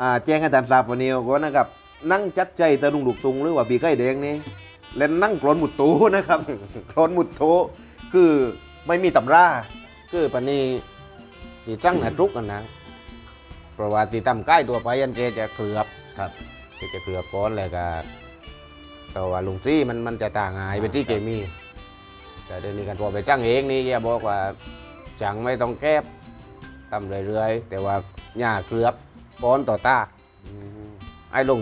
อ่าแจ้งให้ท่านทราบวันนี้ว่านะครับ นั่งจัดใจตะลุงลูกตุงหรือว่าปีไก่แดงนี่เล่นนั่งกลอนหมุดโตนะครับกลอนหมุดโถคือไม่มีตำราคือปันนี้ที่จังนะทุกกันนะเพราะว่าที่ทำใกล้ตัวไปยันเกจะเคลือบครับแกจะเคลือบก้อนแล้วก็แต่ว่าลุงจี้มันมันจะต่างหายเป็นที่เคมี แต่เดี๋ยวนี้กันพอไปจังเองนี่แกบอกว่าจังไม่ต้องแก้บทำเรื่อยๆแต่ว่าหญ้าเคลือบ ก้อนต่อตาไอ้ลง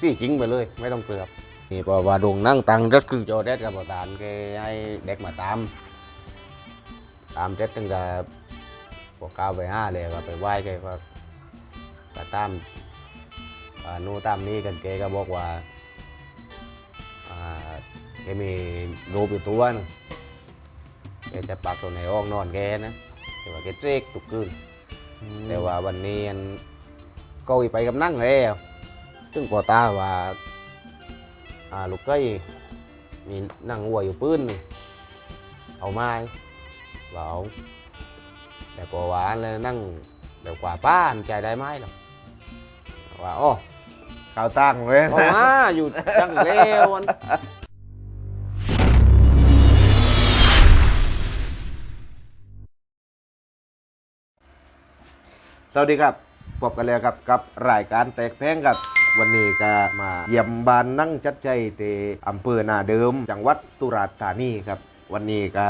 จี้จริงไปเลย ไม่ต้องเคลือบนี่ก็ว่าดงนั่งตังรถครึ่งโจเด็ดกับบ่ตานแกให้เด็กมาตาม ตามเจ็ดตั้งแต่พวกก้าวไปห้าเลยก็ไปไหว้แกก็ก็ตามอ่านู่นตามนี้กันแกก็บอกว่าอ่าแกมีรูปอยู่ตัวหนึงแกจะปักตัวในห้องนอนแกนะแต่ว่าแกเจ๊กทุกคืนแต่ว่าวันนี้อัน ก็ไปกับนั่งแล้วซึ่งพอตาว่าอ่าลูกเก้ยมีนั่งวัวอยู่ปืนนี่เอาไม้ว่าเอาแต่ก็ว่าเลยนั่งแบบกว่าป้านใจได้ไหมหรอกว่าโอ้ข่าวตั้งเลยเอานะมาอยู่จังเลวอันสวัสดีครับ พบกันแล้วครับกับรายการแตกแพงครับ วันนี้ก็มาเยี่ยมบ้านนั่งจัดใจเตอำเภอนาเดิม จังหวัดสุราษฎร์ธานีครับ วันนี้ก็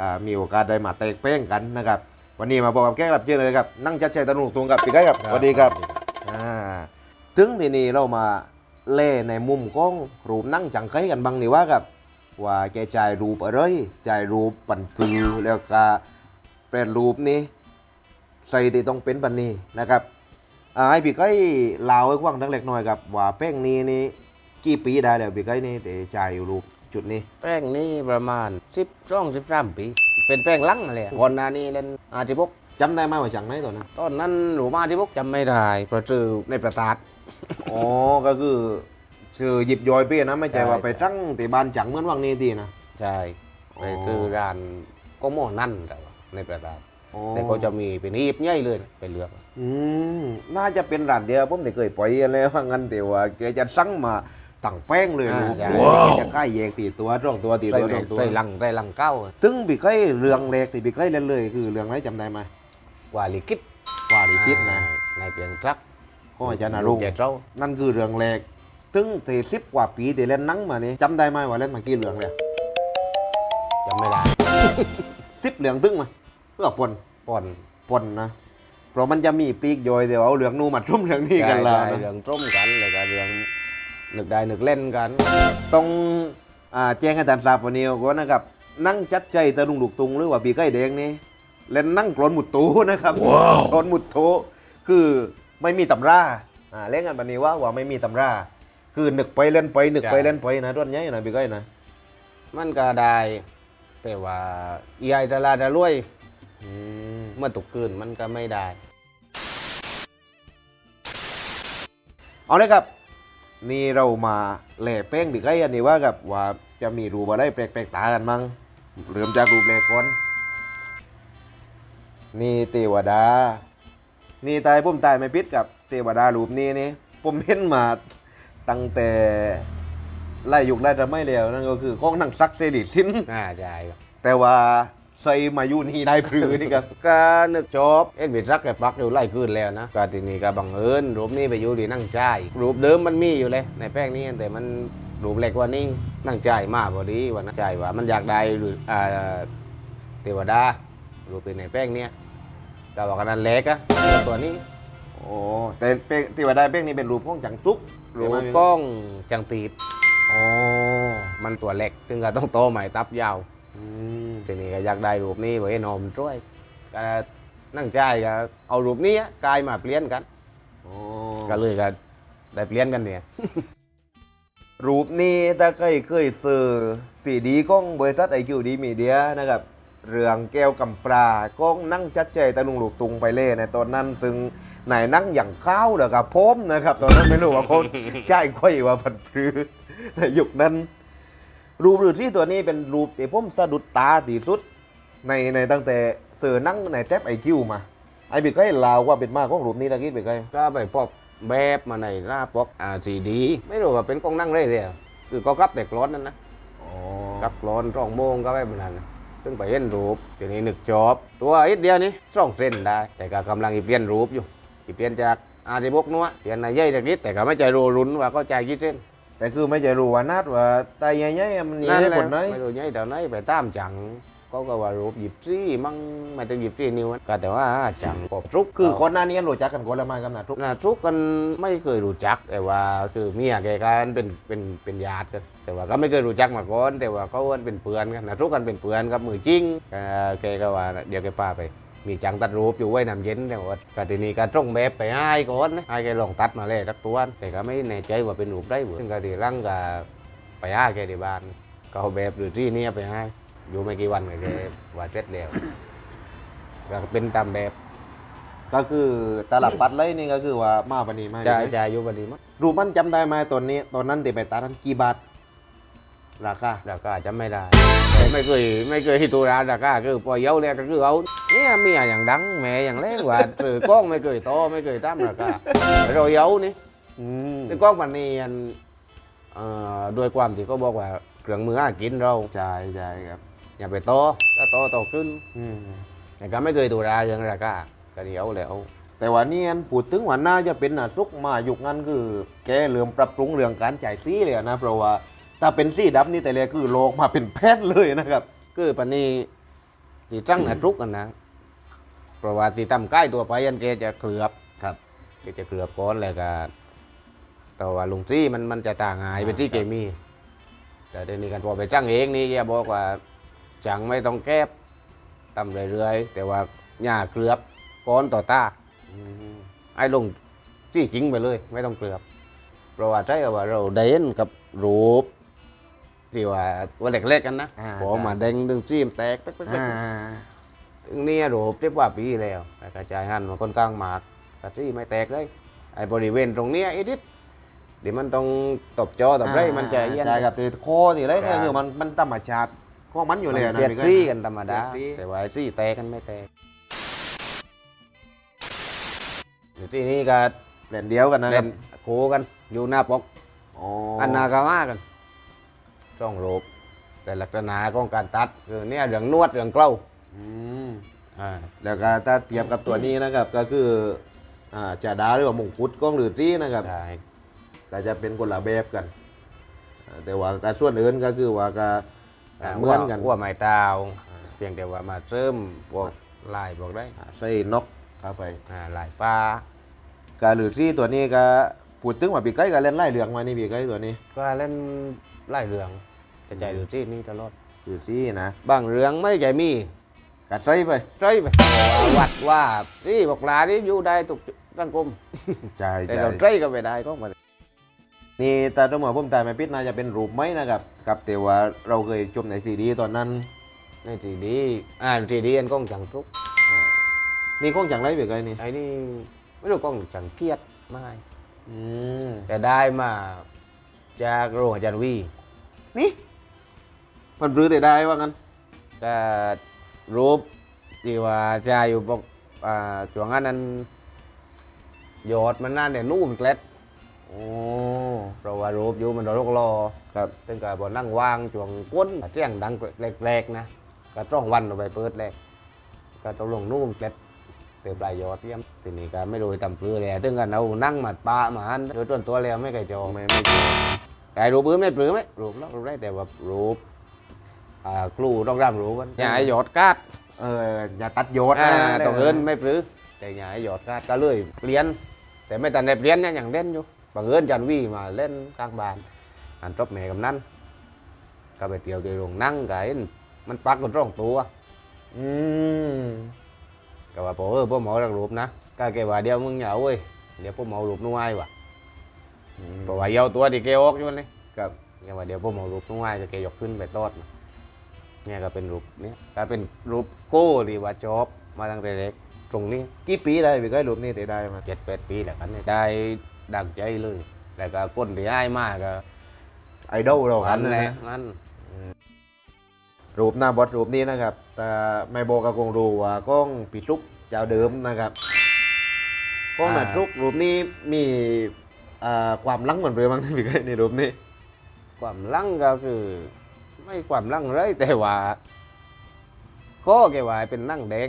อ่ามีโอกาสได้มาแตกแพงกันนะครับ วันนี้มาบอกกับแขกรับเชิญเลยครับนั่งจัดใจตะนุกตรงกับพี่ไก่ครับสวัสดีครับอ่าถึงทีนี้เรามาเล่ในมุมของรูปนั่งจังไคกันบ้างนี่ว่าครับว่าแกจ่ายรูปอะไรจ่ายรูปปันปือแล้วก็แปลนรูปนี้ใส่ที่ต้องเป็นปันนี้นะครับ อ่าให้พี่ไก่เล่าให้กว้างทั้งเล็กน้อยครับว่าแป้งนี้นี่กี่ปีได้แล้วพี่ไก่นี่แต่จ่ายอยู่รูปจุดนี้ แป้งนี่ประมาณสิบสองสิบสามปี เป็นแป้งลังอะไรก่อนหน้านี้เล่นอาร์ติบกจำได้ไหมว่าจังไหนตอนนั้นตอนนั้นหนูมาอาร์ติบกจำไม่ได้เพราะซื้อในประตาดอ๋อก็คือชื่อหยิบย่อยพี่นะไม่ใช่ใช่ว่าไปจังตีบ้านจังเหมือนวังนี้ทีนะใช่ไปซื้อร้านก็โม่นั่นแต่ว่าในประตาดอ๋อแต่ก็จะมีเป็นหีบใหญ่เลยไปเลือก อืมน่าจะเป็นร้านเดียวผมที่เคยไปแล้วว่างั้นแต่ว่าแกจะสั่งมาตั้งแป้งเลยอ่าลูกใช่ แกจะค่ายแยกตีตัวตรงตัวตีใส่ตัวในตรงตัวใส่ลังใส่ลังเก้าถึงพี่เคยเรื่องแรกที่พี่เคยเล่นเลย คือเรื่องอะไรจำได้ไหมว่าลิกิตว่าดีคิดนะในเพียงทรักก็อาจารย์นารุ่งแกเจ้านั่นคือเรื่องแรกถึงที่สิบกว่าปีที่เล่นหนังมานี่จำได้ไหมว่าเล่นมากี่เรื่องเลยจำไม่ได้สิบเรื่องตึงไหมเพื่อปนป่อนปนนะ เพราะมันจะมีปีกย่อยเดี๋ยวเอาเรื่องนู่นมาทุ่มเรื่องนี้กันละใช่เรื่องต้มกันเลยก็เรื่องนึกได้นึกเล่นกัน ต้องอ่าแจ้งให้ท่านทราบวันนี้ก่อนนะครับ นั่งจัดใจตะลุงลูกตุงหรือว่าปีไก่แดงนี่เล่นนั่งกลอนหมุดตูนะครับกลอนหมุดโถคือไม่มีตำราอ่าเล่นกันวันนี้ว่าว่าไม่มีตำรา คือนึกไปเล่นไปนึกไปใช่เล่นไปนะต้นใหญ่นะปีไก่นะ มันก็ได้แต่ว่าอีไอจะลาจะรวย เมื่อตกคืนมันก็ไม่ได้ เอาเลยครับ นี่เรามาแหล่แป้งปีไก่อันนี้ว่ากับว่าจะมีรูปอะไรแปลกๆตากันมั้งเริ่มจากรูปแรกก่อนนี่เทวดา นี่ตายผมตายไม่พิษกับเทวดารูปนี้นี่ผมเห็นมาตั้งแต่ไล่ยุคไล่ทำไม่แล้วนั่นก็คือของนังซักเซริสินน่าใช่ครับแต่ว่า ใส่มาอยู่นี่ได้พรือนี่ครับก็นึกจบเอ็นวิรักแกปักอยู่ไล่คืนแล้วนะก็ทีนี้ก็บังเอิญรูปนี้ไปอยู่ที่นั่งใจายรูปเดิมมันมีอยู่เลย ในแป้งนี้แต่มันรูปเล็กกว่านี้นั่งใจายมากพอดีวันนั้นใจายว่ามันอยากได้หรืออ่าเทวดารูปเป็นในแป้งเนี้ยก็บอกกันนั้นเล็กอะตัวนี้โอ้แต่เป้งเทวดาเป้งนี่เป็นรูปของจังซุกรูปใช่ไหมกล้องจังตีดโอ้มันตัวเล็กถึงก็ต้องโตใหม่ตับยาวอืม ทีนี้ก็อยากได้รูปนี้ไว้นอมช่วยก็นั่งใจก็เอารูปนี้กลายมาเปลี่ยนกันก็เลยก็ได้เปลี่ยนกันเนี่ย รูปนี้ถ้าใครเคยซื้อสีดีของบริษัทไอคิวดีมีเดียนะครับเรื่องแก้วกำปลาก้องนั่งจัดใจตะลุงลูกตุงไปเล่ในตอนนั้นซึ่งไหนนั่งอย่างข้าวเด้อกับพร้อมนะครับ ตอนนั้นไม่รู้ว่าคนจ่ายค่อยว่าพันพรือในยุคนั้น รูปหรือที่ตัวนี้เป็นรูปที่ผมสะดุดตาที่สุด ในในตั้งแต่เสือนั่งในแท็บไอคิวมาไอบิ๊กให้ลาวว่าเป็นมากของรูปนี้ตะกี้บิ๊กให้ก็ไปพบแบบมาในหน้าปกอ่าสีดี ไม่รู้ว่าเป็นกล้องนั่งได้เลยคือก็กลับแต่กรอนนั่นนะอ๋อกลับกรอนร่องโมงก็ไม่เป็นไรนะซึ่งไปเห็นรูปทีนี้นึกจอบตัวอีกเดียวนี้ส่องเส้นได้ แต่ก็กำลังอีเปลี่ยนรูปอยู่อีเปลี่ยนจากอาริบกนัวเปลี่ยนในใยจากนิดแต่ก็ไม่ใจรู้รุนว่าก็ใจกี่เส้น แต่คือไม่จะรู้ว่านัดว่าตายใหญ่ๆมันใหญ่นั่นแหคละนไหนไม่รู้ใหญ่เท่าไหนไปตามจังก็ก็ว่ารูปหยิบซี่มั่งไม่ต้องหยิบซี่นิ้วก็แต่ว่าจังปอบทุกคือคนหน้านี้รู้จักกันคนละไม้กันนะทุกนะทุกกันไม่เคยรู้จัก แต่ว่าคือเมียแกกันเป็นเป็นเป็นญาติกันแต่ว่าก็ไม่เคยรู้จักมาก่อนแต่ว่าเขาเป็นเพื่อนกันนะทุกกันเป็นเพื่อนกับมือจริงก็แกก็ว่าเดี๋ยวแกพาไป มีจังตัดรูปอยู่ไว้น้ำเย็นแต่ว่าก็ทีนี้ก็ต้องแบบไปให้ก่อนนะให้แกลองตัดมาเลยสักตัวแต่ก็ไม่แน่ใจว่าเป็นรูปได้บ่ซึ่งก็ทีหลังก็ไปให้แกที่บ้าน ก็เอาแบบหรือที่เนี่ยไปให้อยู่ไม่กี่วันก็แกว่าเสร็จแล้วก็เป็นตามแบบ ก็คือตลับปัดเลยนี่ก็คือว่ามาปานนีมาจะเลยจะอยู่บันนี้มั้งรูปมันจำได้ไหมตอนนี้ตอนนั้นตีไปตาทันกี่บาท ราคาราคาจำไม่ได้แต่ไม่เคยไม่เคยที่ตัวร้านราคาคือพอเย้าเลยก็คือเอาเนี่ยเมียอย่างดังแม่อย่างแรงกว่าถือกล้องไม่เคยโตไม่เคยตามราคาเราเย้านี่อืมคือกล้องมันนี่อันเอ่อด้วยความที่เขาบอกว่าเครื่องมือหากินเราใช่ใช่ครับอย่าไปโตถ้าโตโตขึ้นอืมแต่ก็ไม่เคยตัวราเรื่องราคาก็เดี๋ยวแล้วแต่ว่านี่อันพูดถึงว่าน่าจะเป็นน่ะซุกมายุคนั้นคือ แกเรื่องปรับปรุงเรื่องการจ่ายซีเลยนะเพราะว่า ถ้าเป็นซีดับนี่แต่เลยคือโลกมาเป็นแพทย์เลยนะครับคือปันนี้ที่จังนะทุกกันนะเพราะว่าที่ทำใกล้ตัวไปยันแกจะเคลือบครับแกจะเคลือบก้อนแล้วก็แต่ว่าลุงซี่มันมันจะต่างหายเป็นที่เคมี แต่เดี๋ยวนี้กันพอไปจังเองนี่แกบอกว่าจังไม่ต้องแก้บทำเรื่อยๆแต่ว่าหญ้าเคลือบก้อนต่อตาอืมไอ้ลงจี้จริงไปเลย ไม่ต้องเคลือบเพราะว่าใช่ว่าเราเด่นกับรูป ที่ว่าว่าเล็กๆกันนะอ่าพอมาเด้งดึงจี้มนแตกเป๊กๆๆ อ่าถึงเนี่ยรูปเรียกว่าปีแล้วแต่กระจายหันมาค่อนข้างมากกระจี้ไม่แตกเลยไอ้บริเวณตรงเนี้ยไอ้นิดเดี๋ยวมันต้องตบจอตบไรมันจะเอี้ยน ใช่ครับแต่โคนี่เลยครับ คือมันมันธรรมชาติของมันอยู่เลยมันนะเจ็ดพี่ก้อยซี่กันธรรมดา เจ็ดซี่แต่ว่าไอ้ซี่แตกกันไม่แตกเดี๋ยวที่นี่ก็แหล่นเดียวกันนะคเล่รับนโคกันอยู่หน้าปกอ๋ออันนากามากัน ช่องรูปแต่ลักษณะของการตัดคือเนี่ยเรื่องนวดเรื่องเกล้าอืมอ่าแล้วก็ถ้าเทียบกับตัวนี้นะครับก็คืออ่าจาดาหรือว่ามงกุฎกล้องหรือที่นะครับใช่ก็จะเป็นคนละแบบกันอ่าแต่ว่าการส่วนอื่นก็คือว่าก็อ่าเหมือนกัน หัวไม้เตาเพียงแต่ว่ามาเริ่มพวกลายบอกได้อ่าใส่นกเข้าไปอ่าลายปลา การหรือที่ตัวนี้ก็พูดถึงว่าปีไก่ก็เล่นไล่เหลืองมานี่ปีไก่ตัวนี้ ก็เล่นไล่เรือง กระจายหรือที่นี่ตลอดหรือที่นะบางเรื่องไม่ใช่มีกัดใส่ไปใจไปวัดว่าที่บอกลาที่อยู่ได้ตุกสังคมใช่แต่ใช่เราใจก็ไม่ได้ก็มานี่ตาตัวหมอผมตายไม่พิษน่าจะเป็นรูปไหมนะครับกับแต่ว่าเราเคยชมในซีดีตอนนั้น ในทีดีอ่าทีดีอันกล้องจังทุกนี่คงจังไรปีไก่นี่ไอ้นี่ไม่รู้กล้องจังเกียดไม่ อืมแต่ได้มาจากโรงอาจารย์วีนี่ มันรื้อแต่ได้ว่างั้นก็รูปที่ว่าจะอยู่ปกอ่าช่วงนั้นนั้นยอดมันนั่นเนี่ยนุ่มเกล็ดโอ้เพราะว่ารูปอยู่มันรกรอครับตึงกับบนนั่งว่างช่วงก้นเสียงดังแรกๆนะก็ต้องวันเอาไปเปิดแรกก็ต้องลงนุ่มเกล็ดเติมปลายยอดเยี่ยมทีนี้ก็ไม่รู้ทำเปลือเลยตึงกันเอานั่งมาปะมาอันโดยส่วนตัวแล้วไม่เคยจองไม่ไม่เจอแต่รูปอื่นไม่ปลือไหมรูปนอกรูปได้แต่ว่ารูป อ่ากลูต้องรำรูปกันอย่าให้หยอดกาดเอออย่าตัดโยดอ่านะต้องเอินไม่ปลือแต่อย่าให้หยอดกาดก็เลยเปลี่ยน แต่ไม่ตันได้เปลี่ยนเนี่ยอย่างเล่นอยู่บางเอิญจันวีมาเล่นกลางบ้านอันจบแม่กับนั้นก็ไปเที่ยวที่โรงนั่งก็เห็นมันปักกันร่องตัวอืมก็ว่าพอเออพ่อหมอรักรูปนะก็แกว่าเดียวมึงอย่าเอาเว้ยเดี๋ยวพ่อหมอรูปนุ่งไอ้ว่ะเพราะว่าเยาตัวที่แกออกอยู่มันนี่ครับแกว่าเดี๋ยวพ่อหมอรูปนุ่งไอ้จะแกยกขึ้นไปตอดมา เนี่ยก็เป็นรูปเนี้ยก็เป็นรูปโก้ที่ว่าจอบมาตั้งแต่เด็กตรงนี้กี่ปีได้ปีไก่รูปนี้แต่ได้มาเจ็ดแปดปีแล้วกันเนี่ยได้ดังใจเลยแล้วก็คนที่ได้มากก็ไอดอลเราอัอันนแหนะละนั่นรูปหน้าบอสรูปนี้นะครับแต่ไม่บอกก็คงรู้ว่ากล้องปีซุกเจ้าเดิมนะครับกล้องหนาอ่าทุกรูปนี้มีอ่าความลังเหมือนเดิมมั้งพี่ก้อยในรูปนี้ ความลังก็คือ ไม่ความลังเลยแต่ว่าข้อแกว่าเป็นนั่งแดง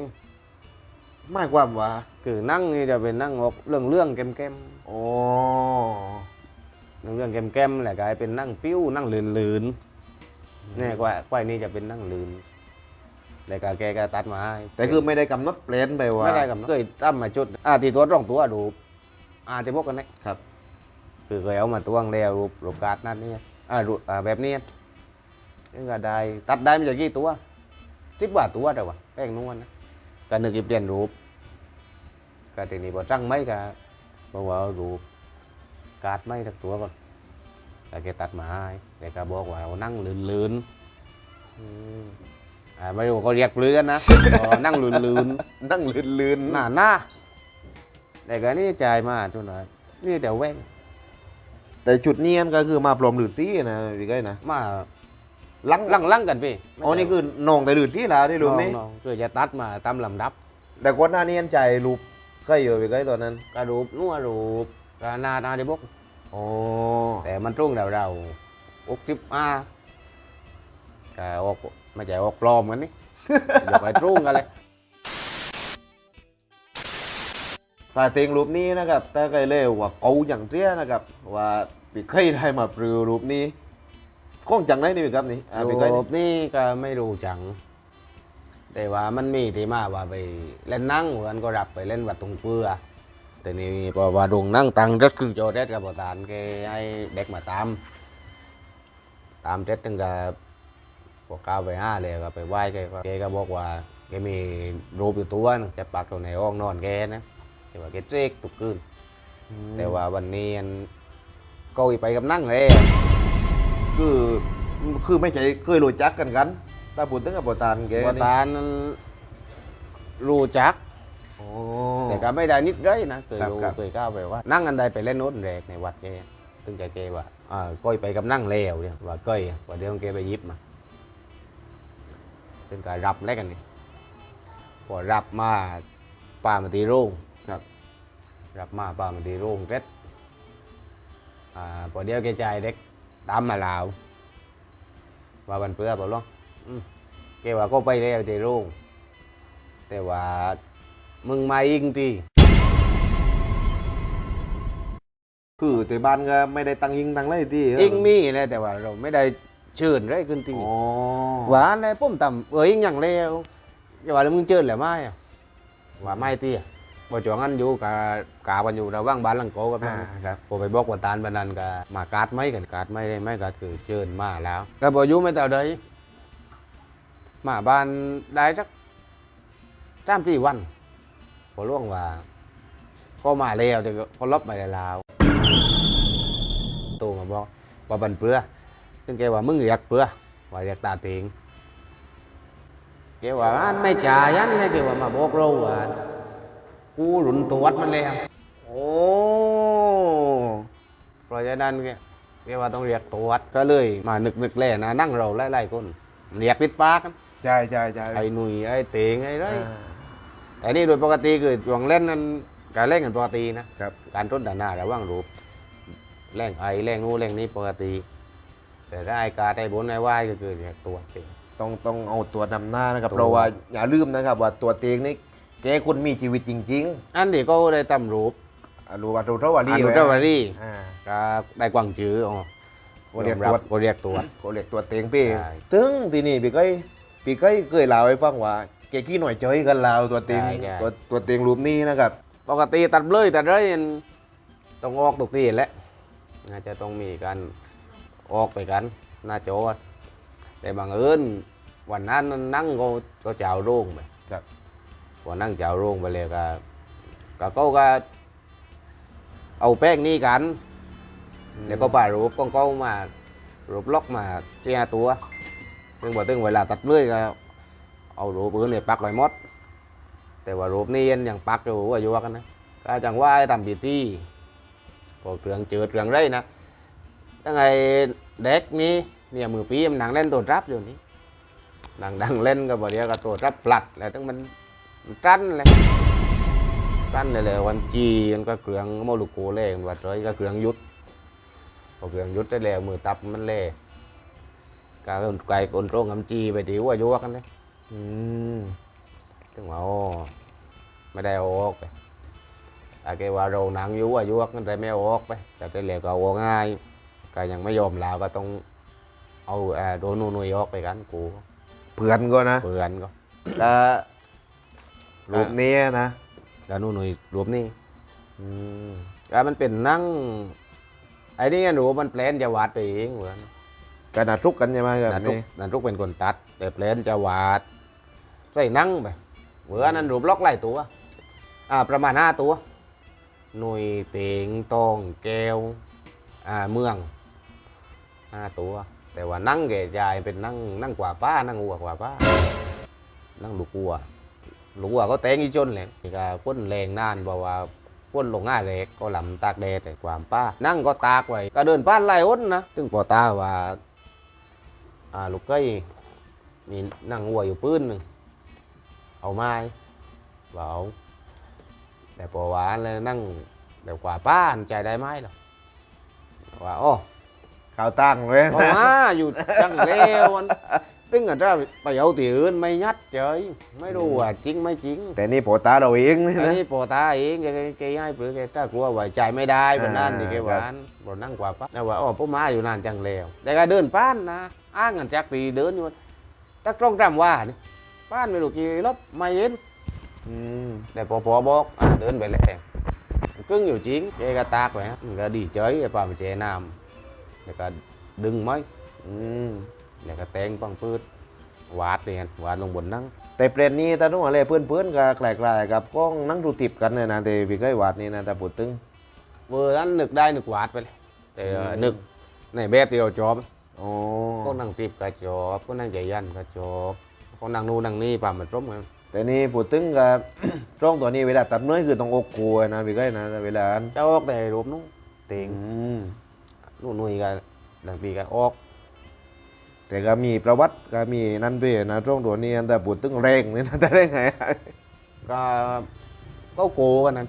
หมายความว่าคือนั่งนี่จะเป็นนั่งออกเรื่องเรื่องๆแก้มโอ้ๆเรื่องเรื่องๆแก้มๆแหละกลายเป็นนั่งปิ้วนั่งลื่นๆเนี่ยกว่าควายนี่จะเป็นนั่งลื่นแต่ก็แกก็ตัดมาให้แต่คือไม่ได้กำหนดเปลี่ยนไปว่าไม่ได้กับเคยตั้มมาจุดอ่าตีตัวตรงตัวดูปอาจะพวกกันเนี่ยครับ คือเคยเอามาตวงแล้วรูปรูปการ์ดนั่นนี่อ่ารูปอ่าแบบนี้ นี่ก็ได้ ตัดได้ไม่จากกี่ตัวสิบกว่าตัวแต่ว่าแป้งนวลนะก็นึกอีเปลี่ยนรูปก็ทีนี้พอจังไม่ก็บอกว่าเอารูปการ์ดไม่ทักตัวก่อนแต่แกตัดมาให้แต่ก็บอกว่าเอานั่งลื่นๆอืมอ่าไม่รู้เขาเรียกเปลือนนะอ๋อนั่งลื่นๆนั่งลื่นๆหน้าหน้าแต่ก็นี่จ่ายมาทุนหน่อยนี่แต่แว่งแต่จุดเนียนก็คือมาปลอมหลืดซี่นะพี่ก้อยนะมา ลังลังลังกันพี่อ๋อนี่คือน้องแต่หลืดซี่แล้วที่รูปนี้น้องๆคือจะตัดมาตามลำดับ แต่ก่อนหน้านี้อันใจรูปก็อยู่พี่ก้อยตอนนั้นกระดูกนัวรูปกระนานาดิบกอ๋อแต่มันตรุ่งเราเราอกทิบอาก็ออกไม่ใช่ออกปลอมกันนี่ อย่าไปตรุ่งกันเลยสายเต็งรูปนี้นะครับแต่ก็เลยว่าเกาอย่างเตี้ยนะครับว่าพี่ก้อยได้มาปรือรูปนี้ กล้องจังไหนนี่พี่ครับนี่อ่าพี่ก้อยรูนี่ปนี่ก็ไม่รู้จัง แต่ว่ามันมีที่มาว่าไปเล่นนั่งเหมือนก็รับไปเล่นวัดตรงเปือแต่นี่พอว่าดงนั่งตังรถครึ่งโจเด็ดกับบตานแกให้เด็กมาตาม ตามเด็ดตั้งแต่พวกก้าวไปห้าเลยก็ไปไหว้แกก็แกก็บอกว่าแกมีรูปอยู่ตัวนึงจะปักตรงในห้องนอนแกนะแต่ว่าแกเจ๊กทุกคืนแต่ว่าวันนี้อันก็อีไปกับนั่งเลย คือคือไม่ใช่เคยรู้จักกันกันถ้าพูดถึงกับบตานแกบตานนั้นรู้จัก โอ้ แต่ก็ไม่ได้นิดเลยนะเคยครับรู้ครับ เคยก้าวไปว่า นั่งอันใดไปเล่นโน้ตแรกในวัดแกตึงใจแกว่าอ่าก้อยไปกับนั่งเลวเนี่ยว่าก้อยว่าเดี๋ยวแกไปหยิบมาตึงก็รับแล้วกันนี่พอรับมาป้ามาตีโรงครับ รับมาป้ามาตีโรงเร็ดอ่าพอเดี๋ยวแกจ่ายเด็ก ตามมาลาว ว่าบันเปื้อบอกลองอืมแกว่าก็ไปแล้วตีโรงแต่ว่ามึงมาอิงตีคือแต่บ้านก็ไม่ได้ตังยิงตังไรที่อิงมีแหละแต่ว่าเราไม่ได้เชิญไรขึ้นตีอ๋อหวานเลยปุ้มต่ำเอ้ยอิงอย่างเลวอย่าว่าแล้วมึงเชิญแหละไม่อะว่าไม่ตีอะ บ่จวงั้นอยู่กับกากันอยู่ระหว่างบ้านหลังโกกับอ่านั่นครับ พอไปบอกว่าตานบันนันก็มากาดไม่กันกาดไม่ได้ไม่กาดคือเชิญมาแล้วก็บ่อยู่ไม่แต่ใดมาบ้านได้สักสามสี่วันพอล่วงว่า ก็มาแล้วแต่ก็พอลบไปแล้วตูมาบอกว่าบันเปลือซึ่งแกว่ามึงเรียกเปลือว่าเรียกตาเติงแกว่าอันไม่จ่ายอันเลยแกว่ามาบอกเราว่า กูหลุนตัวจมันแล้ว โอ้เพราะฉะนั้นแกแกว่าต้องเรียกตัวจก็เลยมานึกนึกๆแล่นะนั่งเราไล่ๆคนเรียกปิดปากกันใช่ใช่ใช่ไอ้หนุ่ยไอ้เตงไอ้ไรอ่าแต่นี่โดยปกติคือช่วงเล่นนั้นการเล่นกันปกตินะครับการต้นด่านหน้าระว่างรูปแรงไอแรงนู้นแรงนี้ปกติ แต่ถ้าไอ้การไอ้บนไอ้ไหวก็คือเรียกตัวจเองต้องต้องเอาตัวนำหน้านะครับตัวเพราะว่าอย่าลืมนะครับว่าตัวเตงนี่ แกคนมีชีวิตจริงอันนี้ก็ได้ตำรูปๆอนุวัตรุทวารีอนุเจ้าวารีอ่าก็ได้กวางจื้ออ๋อก็เรียกมรับตัวก็เรียกตัวจเขาเรียกตัวเตงพี่ใช่ ถึงทีนี่พี่ก้อยพี่ก้อยเคยเล่าให้ฟังว่าแกขี้หน่อยเจอยกันลาวตัวเตงใช่ใช่ตัวตัวเตงรูปนี้นะครับ ปกติตัดเลยตัดเลยอันต้องออกตุกตีแหละน่าจะต้องมีการออกไปกันหน้าโจอะแต่บางเอิญวันนั้นนั่งก็ก็เจ้าโร่งไป ครับวันนั่งเจ้าโร่งไปเลยก็ก็เขาก็เอาแป้งนี่กัน แล้วก็ป่ารูปก้องเขามารูปล็อกมาเจียตัวซึ่งพอถึงเวลาตัดเลื่อยก็เอารูปอื่นเลยปักไว้หมด แต่ว่ารูปนี้ยังยังปักอยู่ว่าอยู่ว่ากันนะก็จังว่าให้ทำพิธีพอเครื่องจืดเครื่องไรนะตั้งไงเด็กนี้เนี่ยมือปีมันนั่งเล่นตัวรับอยู่นี่นั่งดังเล่นก็บอกเดียวก็ตัวรับปลัดแล้วตั้งมันมัน ตั้นเลยตั้นเลยเลยวันจีมันก็เกลืองโมลูกโกเล่มันวัดเลยก็เกลืองยุดพอเกลืองยุดได้แล้วมือตับมันเล่กาไก่กลนโรงกำจีไปดีว่ายวกกันเลยอืมถึงว่าโอ้ไม่ได้เอาออกไปอาแกว่าเราหนังอยู่ว่ายวกนั่นแต่ไม่เอาออกไปแต่ได้แล้วก็เอาออกง่ายก็ยังไม่ยอมลาวก็ต้องเอาเอ่อโดนนูนุยออกไปกันกูเพื่อนก็นะเปื่อนก็แล้ว รูปนี้นะแล้วนูนุยรวมนี่อืมแล้วมันเป็นนั่งไอ้นี่หนูมันแปลนจะวาดไปเองเหมือนกระดาษทุกกันใช่ไหมครับนันทุกนี่นันทุกเป็นคนตัด แต่แปลนจะวาด ใส่นั่งไปเหมือนนั้นรูปล็อกไล่ตัวอ่าประมาณห้าตัวหน่วยเตงตองแก้วอ่าเมืองห้าตัว แต่ว่านั่งแก่ยายเป็นนั่งนั่งกว่าป้านั่งวัวกว่าป้านั่งลูกวัว ลูกวัวก็แตงอีจนเลยนี่ก็พ่นแรงนานบอกว่าพ่นลงง่ายเลยก็ลำตากแดดแต่ความป้า นั่งก็ตากไว้ก็เดินป้านไล่อ้นนะถึงพอตาว่าอ่าลูกเก้ยมีนั่งวัวอยู่ปืนหนึ่งเอาไม้ว่าเอาแต่พอว่าเลยนั่งแบบกว่าป้านใจได้ไหมหรอว่าโอ้ข่าวตั้งเลยเอานะมาอยู่จังเลวมัน ตึงอะถ้าไปเอาตีอื่นไม่ยัดเฉยไม่รู้ว่าจริงไม่จริงแต่นี่โปตาเราเองนี่อันนะนี้ปอตาเองแกแกแกให้เปลือกแกถ้ากลัวว่าใจไม่ได้แบบนั้นอ่านี่แกคหรับวานบนั่งกว่าป้าแต่ว่าอ๋อพ่อมาอยู่นานจังแล้วแต่ก็เดินป้านนะ อ้างกันจากปีเดินอยู่ตักตรงจำว่านี่ป้านไม่รู้กี่รอบไม่เห็นอืมแต่พอพอบอกอ่าเดินไปแล้วกึ่งอยู่จริงแกก็ตากไปฮะมันก็ดีเฉยไอ้ป้ามันเจน้ำแล้วก็ดึงไม้อืม แล้วก็แตงปังพืชวาดเลยกันวาดลงบนนั่งแต่เปรนนี้ถ้าต้องอะไรเพื่อนเพื่อนๆก็คล้ายๆกับกล้องนั่งดูติบกันเนี่ยนะแต่พี่เคยวาดนี่นะแต่พูดถึงเวอร์นั้นนึกได้นึกวาดไปเลยแต่อืมนึกในแบบที่เราจอบโอ้ก็นั่งติบกระจอบก็นั่งใจยันกระจอบก็นั่งนู่นนั่งนี่ป่ามันร่มกันแต่นี่พูดถึงกับจ้องตัวนี้เวลาตัดเนื้อคือต้องอกกลัวนะพี่เคยนะแต่เวลาอันเจ้าออกแต่รูปนู้นเต็งอืมนู่นนุ่ยกันดังปีกันออก แต่ก็มีประวัติก็มีนั่นด้วยนะจ้องตัวนี้อันแต่พูดถึงแรงนี่นะแต่ได้ไงก็ก็โกกันนั้น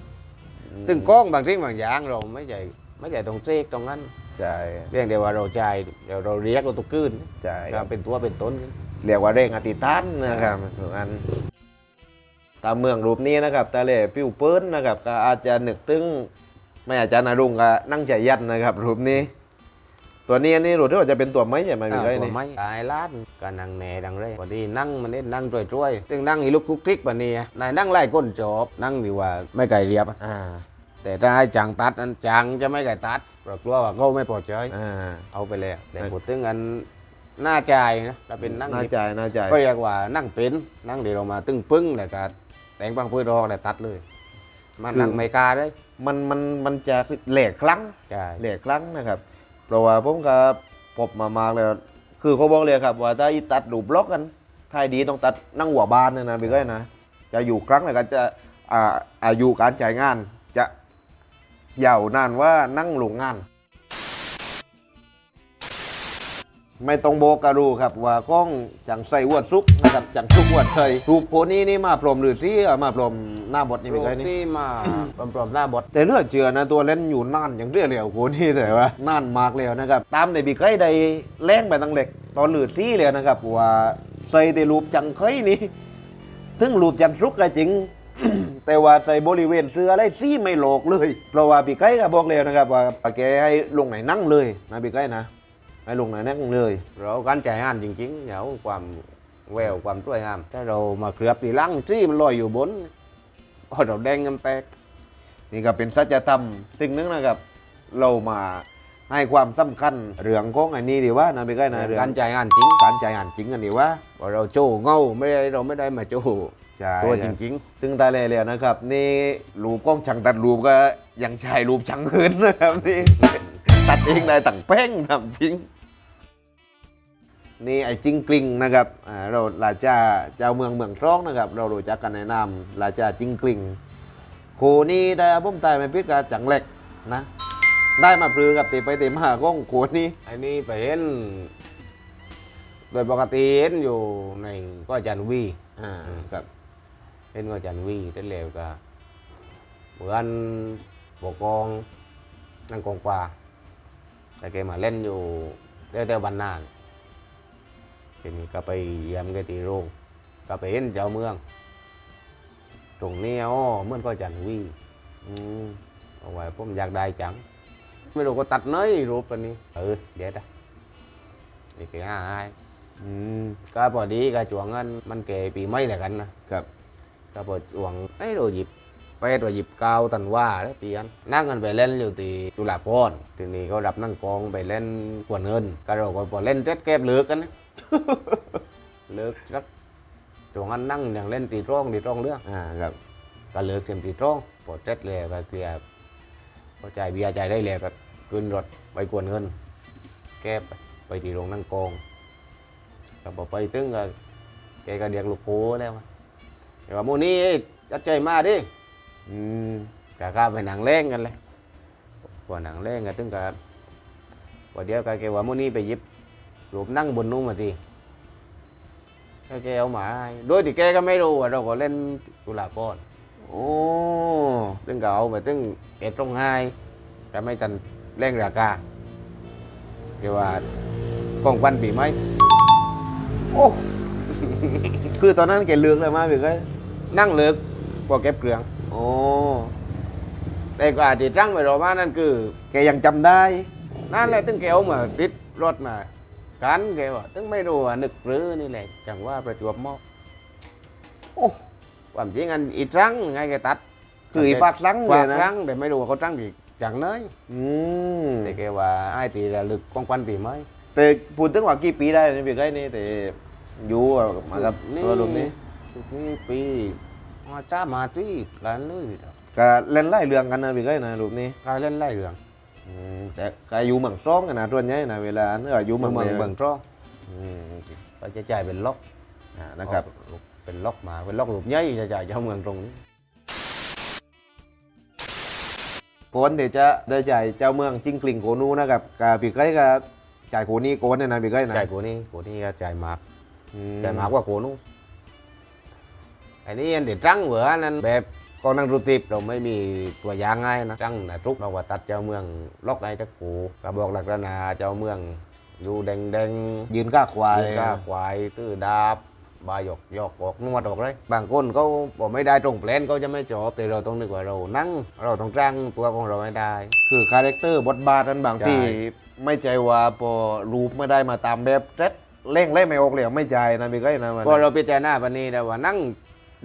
ตึงกล้องบางทีบางอย่างเราไม่ใช่ไม่ใช่ตรงเจ๊กตรงนั้นใช่เรียกเดียวว่าเราใจายเดี๋ยวเราเรียกเราตุกขึ้นใช่ก็เป็นตัวเป็นต้นกันเรียกว่าเร่งอติตันนะครับทุกอันตามเมืองรูปนี้นะครับตาเล่ปิ้วเปิ้นนะครับ ก็อาจจะนึกถึงไม่อาจารย์นารุงก็นั่งใจยันนะครับ รูปนี้ ตัวนี้อันนี้รู้ที่ว่าจะเป็นตัวไม้ใช่ไหมพี่เคยตัวนี่ ไม้ตายล้านก็นั่งแหน่ดังเลยพอดีนั่งมันนี่นั่งจ่วยๆตึงนั่งอีลุกคุกคลิกแบบนี้นายนั่งไล่ก้นจอบนั่งดีว่าไม่ไก่เรียบอ่า แต่ถ้าให้จังตัดนั้นจังจะไม่ไก่ตัดเพราะกลัวว่าเขาไม่พอใจอ่า เอาไปแล้วแต่เออพูดถึงอันหน้าจ่ายนะถ้าเป็นนั่งน่าใจน่าใจก็เรียกว่านั่งเป็นนั่งเดี๋ยวเรามาตึ้งปึ้งแล้วก็แต่งปังพื้นรอกแล้วตัดเลยมันนั่งไม่กล้าเลยมันมันมันจะแหลกครั้งใช่ แหลกครั้งนะครับ เพราะว่าผมก็พบมามากเลยคือเขาบอกเลยครับว่าถ้าตัดรูปบล็อกกันท้าให้ดีต้องตัดนั่งหัวบานเนี่ยนะพี่ก้อยนะ จะอยู่ครั้งไหนก็จะอาอายุการจ่ายงานจะยาวนานว่านั่งหลงงาน ไม่ต้องโบกกระรูครับว่าก้องจังใส่อวดซุกนะครับจังซุกอวดเคยรูปโพนี้นี่มาพรมหรือซี่เอามาพรมหน้าบทนี่พี่ก้อยนี่ที่มา ปลอมๆหน้าบดแต่เลือดเชื่อนะตัวเล่นอยู่นานอย่างเรียกเร็วโหนี่แต่ว่านานมากแล้วนะครับตามในบีไก่ได้แรงไปตั้งเหล็กตอนหลืดซี่เลยนะครับว่าใส่แต่รูปจังเคยนี่ถึงรูปจังซุกก็จริงแต่ว่าใส่บริเวณเสื้ออะไรซี่ไม่โหลกเลย เพราะว่าบีไก่ก็บอกแล้วนะครับว่าแกให้ลงไหนนั่งเลยนะบีไก่นะ ให้ลงไหนนั่งเลย เราการจ่ายงานจริงๆเดี๋ยวความแววความสวยงามถ้าเรามาเกลือบตีหลังที่มันลอยอยู่บนโอ้เราแดงกันแตกนี่ก็เป็นสัจธรรมสิ่งหนึงนะครับ เรามาให้ความสำคัญเรื่องของอันนี้ดีว่านะบีไก่นะเรื่องการจ่ายงานจริงการจ่ายงานจริงกันดีว่าว่าเราโจ้เงาไม่ได้เราไม่ได้มาโจ้ใช่ตัวคจรับริงซึ่งตายแล้วนะครับ นี่รูปกล้องช่างตัดรูปก็ยังใช้รูปช่างหืนนะครับนี่ตัดเองได้ตั้งแป้งทำจริง นี่ไอ้จิงกลิงนะครับอ่าเราราชาเจ้าเมืองเมืองซ้องนะครับ เรารู้จักกันในนามราชาจิงกลิงโคนี่ได้อาผมตายไม่พิษกับจังเล็กนะ ได้มาปลือกับตีไปตีมาก้องโคนี่ๆไอ้นี่ไปเห็นโดยปกติเห็นอยู่ในก็อาจารย์วีอ่าครับเห็นก็อาจารย์วีแต่แล้วก็เหมือนปกกองนั่งกองกว่าแต่แกมาเล่นอยู่เรื่อยๆวันนาน ทีนี้ก็ไปเยี่ยมแกตีโรงก็ไปเห็นเจ้าเมือง ตรงนี้อ๋อเหมื่อนก็จันทวีอืมเอาไว้ผมอยากได้จัง ไม่รู้ก็ตัดเนยรูปตัวนี้ เออเดี๋ยวนะนี่คือห้าให้อืมก็พอดีก็จวงเงินมันเกปีไม่แหละกันนะครับก็พอจวงไอ้เราหยิบไปตัวหยิบกาวตันว่าแล้วปีนั้นนั่งกันไปเล่นอยู่ที่จุฬาภรณ์ทีนี้เขารับนั่งกองไปเล่นกวนเงินก็เราก็พอเล่นเจ็ดเก็บเลือกกันนะ เลือกสักจวงนั้นนั่งอย่างเล่นตีตร้องตีตร้องเรื่องอ่าครับก็เลือกเต็มตีตร้องพอเจ็ดเลยก็เคลียร์พอจ่ายเบียร์จ่ายได้เลยก็ขึ้นรถไปกวนเงิน แก้ไปไปที่โรงนั่งกองก็บอกไปตึงก็แกก็เรียกลูกโก้แล้วอะแต่ว่าโมอนี้จัดใจมาดิอืมกะก้าไปหนังเล่งกันเลยพอหนังเล่งกันตึงก็พอเดียวก็แกว่าโมอนี้ไปหยิบ รูปนั่งบนนู้นมาทีก็แกเอามาให้โดยที่แกก็ไม่รู้ว่าเราก็เล่นกุหลาบป้อนโอ้ตึงก็เอาไปตึงแกตรงให้ก็ไม่ทันเร่งราคาแกว่าของควันปีไหมโอ้ คือตอนนั้นแกเลือกเลยมาพี่ก็นั่งเลิกพอเก็บเครื่อง โอ้ แต่กว่าที่ตั้งไปรอมานั่นคือ แกยังจำได้ นั่นแหละตึงแกเอามาติดรถมา กันแกว่าตึงไม่รู้ว่านึกหรือนี่แหละจังว่าประจวบเหมอกโอ้ความจริงอันอีตั้งไงแกตัดคืออีฝากซังเลฝายกนะครั้งแต่ไม่รู้ว่าเขาตั้งกี่จังเนยอืมแต่แกว่าไอ้ตีระลึกของควันปีไหมแต่พูดถึงว่ากี่ปีได้นี่พี่ก็นี่แต่อยู่มากับตัวรูปนี้จุดนี้ปีมาจ้ามาจี้ร้านเลยเด้อก็เล่นไล่เรื่องกันนะพี่ก็นะรูปนี้กายเล่นไล่เรื่อง อืมแต่ก็อยู่เมืองซ่องกันนะส่วนใหญ่นะเวลาเนื้ออยู่เมืองเมืองเมืองจ้องอืมก็จะจ่ายเป็นล็อกอ่านะครับเอาเป็นล็อกมาเป็นล็อกหลุมใหญ่จะจ่ายเจ้าเมืองตรงนี้โกนเดี๋ยวจะได้จ่ายเจ้าเมืองจิ้งกลิ่งโกนูนะครับกับพี่ก้อยกับจ่ายโกนี่โกนเนี่ยนะพี่ก้อยนะจ่ายกูนี่กูนี่ก็จ่ายมากอืจ่ายมากกว่ากูนู้นไอ้นี่อันเด็ดจังเหวอนั้นแบบ กองนังรุติบเราไม่มีตัวอย่างง่ายนะจังนะทุกเราว่าตัดเจ้าเมืองล็อกไอ้ตะกูกระบอกหลักระนาเจ้าเมือง อยู่แดงแดงยืนก้าควายๆก้าควายตื้อดาบบายกยอกออกนวดออกเลยบางคนเขาบอกไม่ได้ตรงแปลนเขาจะไม่จบแต่เราต้องนึกว่าเรานั่ง เราต้องจ้างตัวของเราให้ได้ คือคาแรคเตอร์บทบาทนั้นบางใช่ที่ไม่ใจว่าพอรูปไม่ได้มาตามแบบเซ็ตเร่งเล่ไม่ออกเลยไม่ใจายนะพี่ก้อยนะมันพอเราพิจารณาปันนี้แล้วว่านั่ง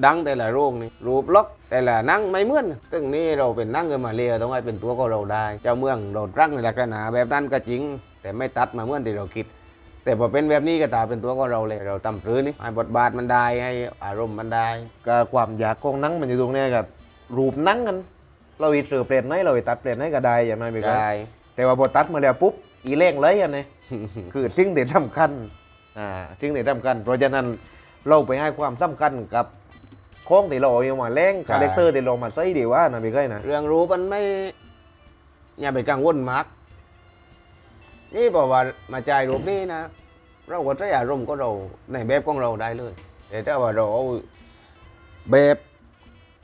ดังแต่ละโรงนี่รูปล็อก แต่ละนั่งไม่เหมือนตึงนี้เราเป็นนั่งกันมาเรียต้องให้เป็นตัวของเราได้ เจ้าเมืองเราตั้งในลักษณะแบบนั้นก็จริง แต่ไม่ตัดมาเหมือนที่เราคิด แต่พอเป็นแบบนี้ก็ตาเป็นตัวของเราเลย เราทำปรือนี่ให้บทบาทมันได้ให้อารมณ์มันได้ก็ความอยากของหนังมันอยู่ตรงเนี้ยกับรูปหนังกัน เราอีเสือเปลี่ยนไหนเราอีตัดเปลี่ยนไหนก็ได้อย่างนั้นพี่ก้อยได้แต่ว่าพอตัดมาแล้วปุ๊บอีเร่งเลยอันนี้คือสิ่งที่สำคัญอ่าสิ่งที่สำคัญ เพราะฉะนั้นเราไปให้ความสำคัญกับ ของที่เราเอามาแรงคาแรคเตอร์ที่เรามาใส่ดีว่านะพี่ก้อยนะเรื่องรู้มันไม่อย่าไปกังวลมากนี่บอกว่ามาจ่ายรูปนี้นะ เราก็ใช้อารมณ์ก็เราในแบบของเราได้เลยแต่ถ้าว่าเราเอาแบบ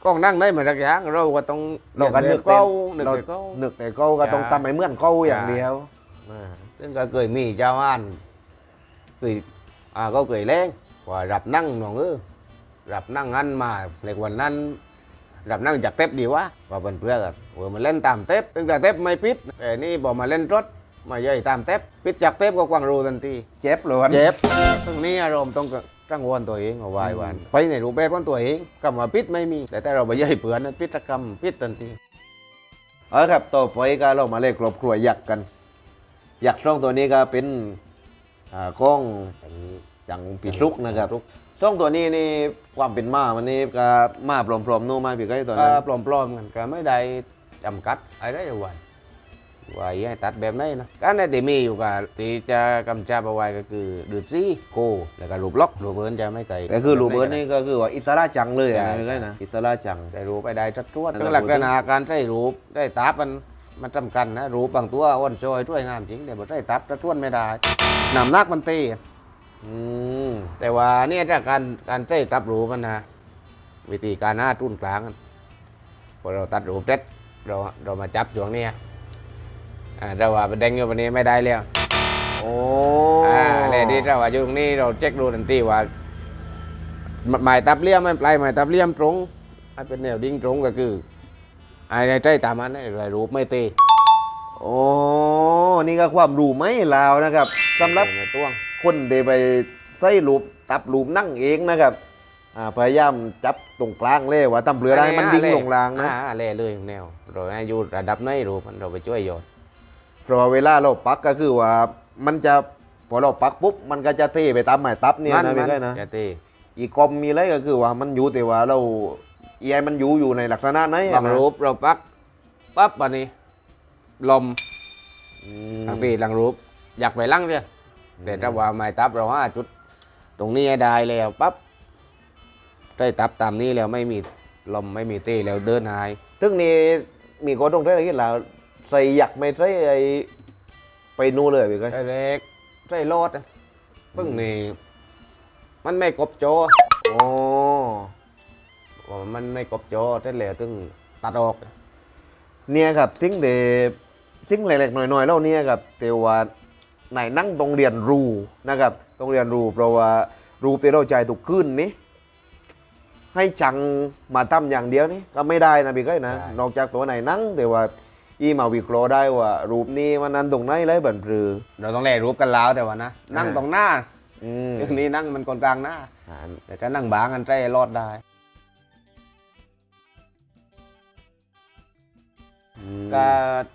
กล้องนั่งได้เหมือนกันอย่างเราก็ต้องเราก็นึกเก้านึเรากเก้านึกแต่เขาก็ต้องใช่ทำให้เหมือนเขาอย่างใช่เดียวอ่าซึ่งก็เคยมีเจ้าอ่านเคยอ่าก็เคยแรงว่ารับนั่งหนองเออ รับนั่งอันมาในวันนั้น รับนั่งจากเต็บดีวะว่าเป็นเพื่อนกันเออมันเล่นตามเต็บซึ่งแต่เต็บไม่ปิดแต่นี่บอกมาเล่นรถมาย่อยตามเต็บปิดจากเต็บก็กวางรูทันทีเจ็บเลยเจ็บตรงนี้อารมณ์ต้องตั้งวนตัวเองเอาไว้วันไปในรูปแบบของตัวเองคำว่าปิดไม่มี แต่ถ้าเราไปย่อยเปือนนั้นปิดกรรมปิดทันทีเอาละครับต่อไปก็เรามาเล่นครอบครัวยักษ์กันยักษ์ช่องตัวนี้ก็เป็นอ่ากล้องอันนี้จังปีซุกนะครับ ช่องตัวนี้นี่ความเป็นมาวันนี้ก็มาปลอมๆโน้มาพี่ก้อยตัวก็นั้นปลอมๆกันก็ไม่ได้จำกัดอะไรเอาไว้ไว้ให้ตัดแบบไหนนะการในที่มีอยู่กับที่จะกำจับเอาไว้ก็คือดูดซี่โกแล้วก็รูปล็อกรูปเบิร์นจะไม่ไกล แต่คือรูเบิร์ตนี่ก็คือว่าอิสระจังเลยใช่ นะพี่ก้อยนะอิสระจังแต่รูปไปได้ชัดจวดนั่นเรื่แหองละหลักการอาการใช้รูปได้ตับมันมันจำกันนะรูปบางตัวอ้วนจอยช่วยงามจริงแต่บ่ได้ตับจะท้วนไม่ได้น้ำหนักมันตี อืมแต่ว่าเนี่ยถ้าการการใช้ตับรูปมันนะวิธีการหน้าตุ้นกลางกันพอเราตัดรูปเด็ดเราเรามาจับช่วงนี้อ่าเราว่าเป็นแดงอยู่วันนี้ไม่ได้แล้วโอ้อ่าเลยที่เราว่าอยู่ตรงนี้เราเช็คดูทันทีว่าหมายตับเลี่ยมไม่ปลายหมายตับเลี่ยมตรงให้เป็นแนวดิ่งตรงก็คือไอ้ใจตามมันไอ้รูปไม่ตีโอ้นี่ก็ความรู้ไม่ลาวนะครับสำหรับไม่ต้วง คนเดไปใส่รูปตับรูปนั่งเองนะครับอ่าพยายามจับตรงกลางเลยว่าตำเรือได้มันดิ้งลงรางนะอ่าเล่เลยแนวเราให้อยู่ระดับไหนรูปมันเราไปช่วยโยนเพราะว่าเวลาเราปักก็คือว่ามันจะพอเราปักปุ๊บมันก็จะเทไปตามหมายตับเนี่ยนะพี่ก้อยนะจะตีอีกกอมมีอะไรก็คือว่ามันอยู่แต่ว่าเราเอียมันอยู่อยู่ในลักษณะไหนอะบางนะรูปเราปักปั๊บวันนี้ลมอืมบางทีหลังรูปอยากไปลังเชีย แต่ถ้าว่าหมายตับเราห้าจุด ตรงนี้ให้ได้แล้วปั๊บใต้ตับตามนี้แล้วไม่มีลมไม่มีตีแล้วเดินหายซึ่งนี่มีคนตรงเท่อะไรกันแล้วใส่หยักไม่ใส่ไอไปนู่นเลยพี่ก้อยไอ้เล็กใส่รอดอะพึ่งนี่มันไม่กบโจโอ้ว่ามันไม่กบโจแต่แล้วถึงตัดออก เนี่ยครับสิ่งเดสิ่งเล็กๆหน่อยๆเล่าเนี่ยครับแต่ว่า ไหนนั่งตรงเรียนรู้นะครับต้องเรียนรู้เพราะว่ารูปที่เราใจถูกขึ้นนี้ให้จังมาตั้มอย่างเดียวนี่ก็ไม่ได้นะพี่ก้อยนะนอกจากตัวไหนนั่งแต่ว่าอีมาวิเคราะห์ได้ว่า รูปนี้มันนั้นตรงไหนไรบันปรือ เราต้องแลรูปกันแล้วแต่ว่านะ นั่งอ่าตรงหน้าอืมเรื่องนี้นั่งมันคนกลางหน้าอ่าแต่ถ้านั่งบางกันใจรอดได้อืมก็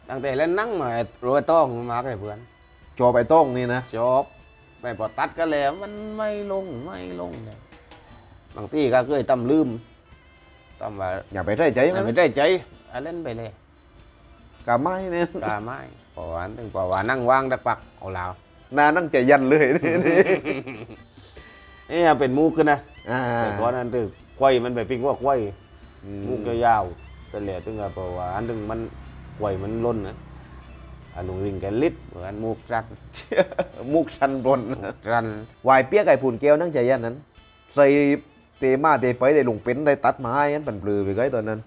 ตั้งแต่เล่นนั่งมารู้ว่าต้องมากเลยเพื่อน จอไปต้องนี่นะจบไปพอตัดกันแล้วมันไม่ลงไม่ลงเลยบางทีก็เคยตำลืมตำว่าอย่าไปใส่ใจมันไม่ได้ใจอะเล่นไปเลยกาไม้เนี่ยกาไม่พอวันถึงพอวันนั่งว่างดักปักเอาลาวนานั่งใจยันเลยนี่นี่นี่เป็นมูกขึ้นนะอ่าแต่ก่อนนั้นถึงควายมันไปปิ้งว่าควายมูกยาวๆแต่เหลือถึงกับพอว่าอันถึงมันควายมันล้นนะ อันนุงริงแกลิดเหมือนมุกรักมุกชันบนรันวายเปียกไก่ผุนแก้วนั่งใจยันนั้น ใส่เตมาเตไปได้ลงเป็นได้ตัดไม้ยันปันปลือไปไกลตอนนั้น